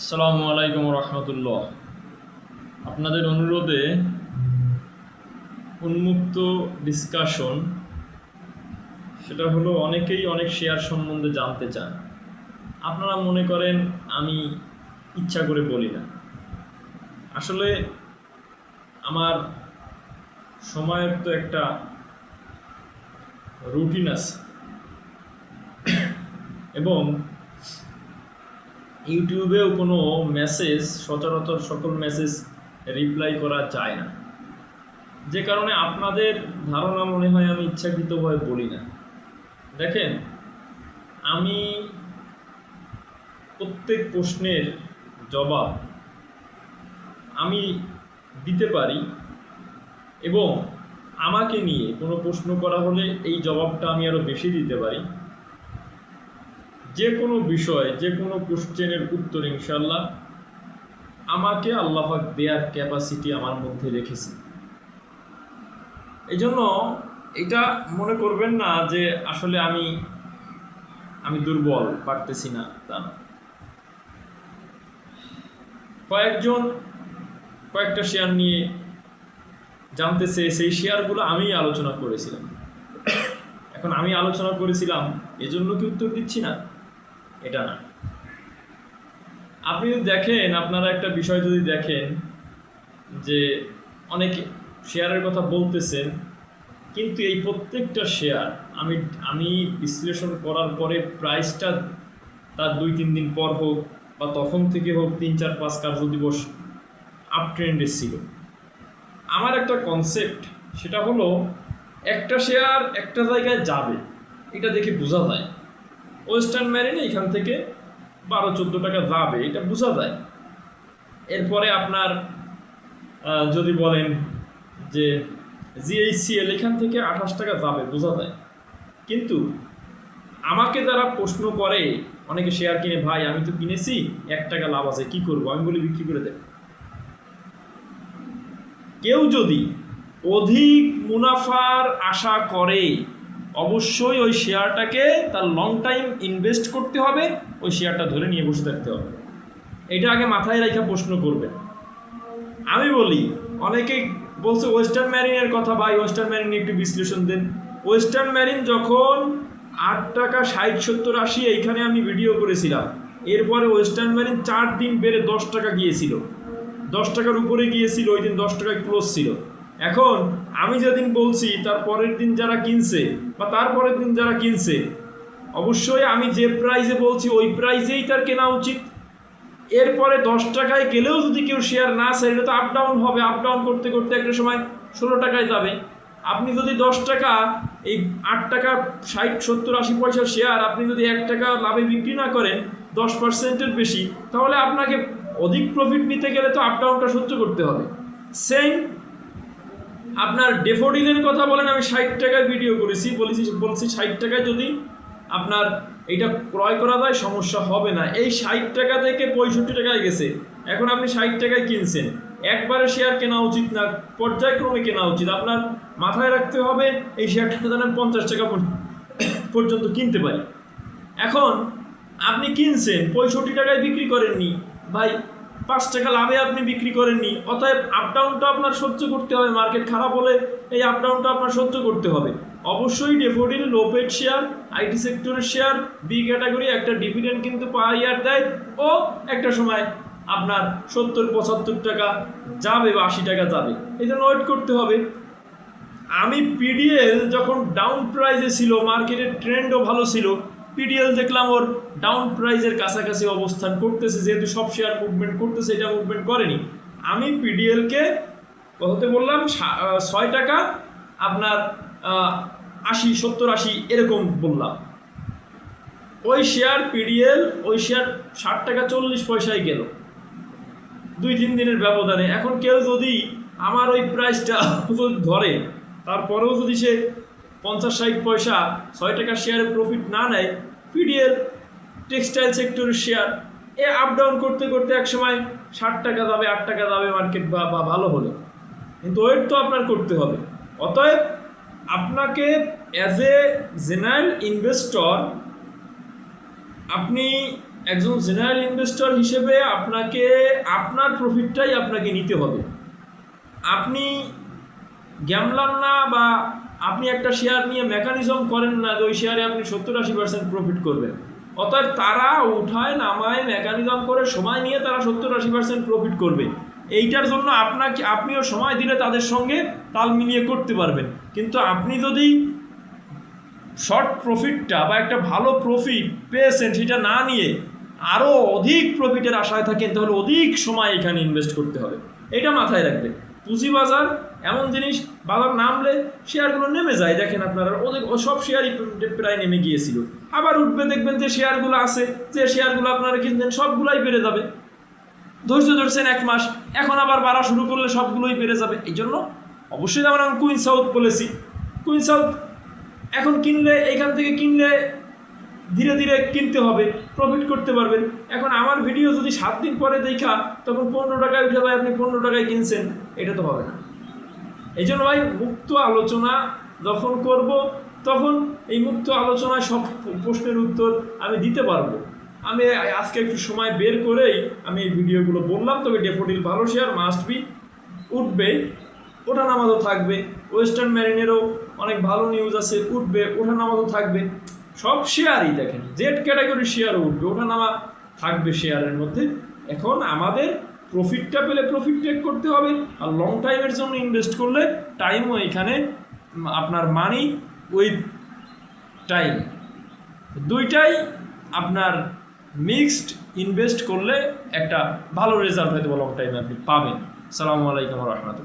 আসসালামু আলাইকুম রহমতুল্লাহ। আপনাদের অনুরোধে উন্মুক্ত ডিসকাশন সেটা হলো অনেকেই অনেক শেয়ার সম্বন্ধে জানতে চান। আপনারা মনে করেন আমি ইচ্ছা করে বলি না। আসলে আমার সময়ের তো একটা রুটিন আছে। এবং ইউটিউবেও কোনো মেসেজ সচরাচর সকল মেসেজ রিপ্লাই করা যায় না। যে কারণে আপনাদের ধারণা মনে হয় আমি ইচ্ছাকৃতভাবে বলি না। দেখেন, আমি প্রত্যেক প্রশ্নের জবাব আমি দিতে পারি এবং আমাকে নিয়ে কোনো প্রশ্ন করা হলে এই জবাবটা আমি আরও বেশি দিতে পারি। যে কোনো বিষয় যে কোনো কোশ্চেনের উত্তর ইনশাল্লাহ আমাকে আল্লাহাক দেওয়ার ক্যাপাসিটি আমার মধ্যে রেখেছে। এই জন্য এটা মনে করবেন না যে আসলে আমি আমি দুর্বল, পারতেছি না, তা না। কয়েকজন, কয়েকটা শেয়ার নিয়ে জানতেছে, সেই শেয়ারগুলো আমি আলোচনা করেছিলাম। এখন আমি আলোচনা করেছিলাম, এজন্য কি উত্তর দিচ্ছি না? এটা না। আপনি যদি দেখেন, আপনারা একটা বিষয় যদি দেখেন যে অনেক শেয়ারের কথা বলতেছেন, কিন্তু এই প্রত্যেকটা শেয়ার আমি আমি বিশ্লেষণ করার পরে প্রাইসটা তার দুই, তিন দিন পর হোক বা তখন থেকে হোক, তিন, চার, পাঁচ কার্য দিবস আপ ট্রেন্ডে ছিল। আমার একটা কনসেপ্ট সেটা হলো একটা শেয়ার একটা জায়গায় যাবে, এটা দেখে বোঝা যায়। ওয়েস্টার্ন ম্যারিনে এখান থেকে বারো, চোদ্দ টাকা যাবে, এটা বোঝা যায়। এরপরে আপনার যদি বলেন যে জিএইচসিএল এখান থেকে আঠাশ টাকা যাবে, বোঝা যায়। কিন্তু আমাকে যারা প্রশ্ন করে, অনেকে শেয়ার কিনে, ভাই, আমি তো কিনেছি, এক টাকা লাভ আছে, কি করব? আমি বলি বিক্রি করে দেব। কেউ যদি অধিক মুনাফার আশা করে অবশ্যই ওই শেয়ারটাকে তার লং টাইম ইনভেস্ট করতে হবে, ওই শেয়ারটা ধরে নিয়ে বসে থাকতে হবে। এটা আগে মাথায় রেখে প্রশ্ন করবে আমি বলি, অনেকে বলছে ওয়েস্টার্ন ম্যারিনের কথা, ভাই ওয়েস্টার্ন ম্যারিন একটু বিশ্লেষণ দেন। ওয়েস্টার্ন ম্যারিন যখন আট টাকা, ষাট, সত্তর, আশি, এইখানে আমি ভিডিও করেছিলাম। এরপরে ওয়েস্টার্ন ম্যারিন চার দিন বেড়ে দশ টাকা গিয়েছিল। দশ টাকার উপরে গিয়েছিল, ওই দিন দশ টাকায় ক্লোজ ছিল। এখন আমি যেদিন বলছি, তার পরের দিন যারা কিনছে বা তার পরের দিন যারা কিনছে, অবশ্যই আমি যে প্রাইজে বলছি, ওই প্রাইসেই তার কেনা উচিত। এরপরে দশ টাকায় গেলেও যদি কেউ শেয়ার না চায়, এটা তো আপ ডাউন হবে। আপ ডাউন করতে করতে একটা সময় ষোলো টাকায় যাবে। আপনি যদি দশ টাকা, এই আট টাকা, ষাট, সত্তর, আশি পয়সার শেয়ার আপনি যদি এক টাকা লাভে বিক্রি না করেন, দশ পার্সেন্টের বেশি, তাহলে আপনাকে অধিক প্রফিট নিতে গেলে তো আপ ডাউনটা সহ্য করতে হবে। সেম আপনার ডেফোডিলের কথা বলেন, আমি ষাট টাকায় ভিডিও করেছি, বলেছি, বলছি ষাট টাকায় যদি আপনার এটা ক্রয় করা যায়, সমস্যা হবে না। এই ষাট টাকা থেকে পঁয়ষট্টি টাকায় গেছে। এখন আপনি ষাট টাকায় কিনছেন। একবারে শেয়ার কেনা উচিত না, পর্যায়ক্রমে কেনা উচিত। আপনার মাথায় রাখতে হবে, এই শেয়ারটা যেন পঞ্চাশ টাকা পর্য- পর্যন্ত কিনতে পারি। এখন আপনি কিনছেন, পঁয়ষট্টি টাকায় বিক্রি করেননি, ভাই পাঁচ টাকা লাভে আপনি বিক্রি করেননি। অতএব আপ ডাউনটা আপনার সহ্য করতে হবে মার্কেট খারাপ হলে এই আপডাউনটা আপনার সহ্য করতে হবে। অবশ্যই Daffodil low paid share IT সেক্টরের শেয়ার বি ক্যাটাগরি একটা ডিভিডেন্ড কিন্তু পার ইয়ার দেয় ও একটা সময় আপনার সত্তর, পঁচাত্তর টাকা যাবে বা আশি টাকা যাবে। এই জন্য ওয়েট করতে হবে। আমি পিডিএল যখন ডাউন প্রাইজে ছিল মার্কেটের ট্রেন্ডও ভালো ছিল পিডিএল দেখলাম ওর ডাউন প্রাইজের কাছাকাছি অবস্থান করতেছে, যেহেতু সব শেয়ার মুভমেন্ট করতেছে, এটা মুভমেন্ট করেনি। আমি পিডিএলকে কততে বললাম ছয় টাকা, আপনার আশি, সত্তর, আশি, এরকম বললাম। ওই শেয়ার পিডিএল ওই শেয়ার ষাট টাকা চল্লিশ পয়সায় গেল। দুই, তিন দিনের ব্যবধানে। এখন কেউ যদি আমার ওই প্রাইসটা ধরে, তারপরেও যদি সে পঞ্চাশ ষাট পয়সা ছয় টাকার শেয়ারে প্রফিট না নেয় পিডিএল টেক্সটাইল সেক্টরের শেয়ার এ আপ ডাউন করতে করতে এক সময় ষাট টাকা যাবে, আট টাকা যাবে মার্কেট বা বা ভালো হলে। কিন্তু ওয়েট তো আপনার করতে হবে। অতএব আপনাকে অ্যাজ এ জেনারেল ইনভেস্টর আপনি একজন জেনারেল ইনভেস্টর হিসেবে আপনাকে, আপনার প্রফিটটাই আপনাকে নিতে হবে। আপনি গ্যামলান না বা আপনি একটা শেয়ার নিয়ে মেকানিজম করেন না যে ওই শেয়ারে আপনি সত্তর আশি পার্সেন্ট প্রফিট করবেন। অতএব তারা উঠায়, নামায় মেকানিজম করে, সময় নিয়ে তারা সত্তর আশি পার্সেন্ট প্রফিট করবে। এইটার জন্য আপনাকে, আপনিও সময় দিলে তাদের সঙ্গে তাল মিলিয়ে করতে পারবেন। কিন্তু আপনি যদি শর্ট প্রফিটটা বা একটা ভালো প্রফিট পেয়েছেন সেটা না নিয়ে আরও অধিক প্রফিটের আশায় থাকেন, তাহলে অধিক সময় এখানে ইনভেস্ট করতে হবে। এটা মাথায় রাখবেন। পুঁজিবাজার এমন জিনিস, বাজার নামলে শেয়ারগুলো নেমে যায়। দেখেন আপনারা, ওদের সব শেয়ারই প্রায় নেমে গিয়েছিল। আবার উঠবে, দেখবেন যে শেয়ারগুলো আছে, যে শেয়ারগুলো আপনারা কিনতেন সবগুলাই বেড়ে যাবে। ধৈর্য ধরছেন এক মাস, এখন আবার বাড়া শুরু করলে সবগুলোই বেড়ে যাবে। এই জন্য অবশ্যই যেমন আমি কুইন সাউথ বলেছি। কুইন সাউথ এখন কিনলে এখান থেকে কিনলে ধীরে ধীরে কিনতে হবে প্রফিট করতে পারবেন। এখন আমার ভিডিও যদি সাত দিন পরে দেখা, তখন পনেরো টাকায় উঠে ভাই আপনি পনেরো টাকায় কিনছেন, এটা তো হবে না। এই জন্য ভাই মুক্ত আলোচনা যখন করব, তখন এই মুক্ত আলোচনায় সব প্রশ্নের উত্তর আমি দিতে পারব। আমি আজকে একটু সময় বের করেই আমি এই ভিডিওগুলো বললাম, তবে ডেফোডিল ভালো শেয়ার মাস্ট বি উঠবে ওঠা নামাজও থাকবে, ওয়েস্টার্ন ম্যারিনেরও অনেক ভালো নিউজ আছে, উঠবে ওঠা নামাজও থাকবে, সব শেয়ারই দেখেন জেড ক্যাটাগরি শেয়ারও উঠবে ওঠা নামা থাকবে শেয়ারের মধ্যে। এখন আমাদের প্রফিটটা পেলে প্রফিট টেক করতে হবে আর লং টাইমের জন্য ইনভেস্ট করলে টাইমও এখানে আপনার মানি উইথ টাইম দুইটাই আপনার মিক্সড ইনভেস্ট করলে একটা ভালো রেজাল্ট হয়তো লং টাইমে আপনি পাবেন। সালামু আলাইকুম রহমতুল্লাহ।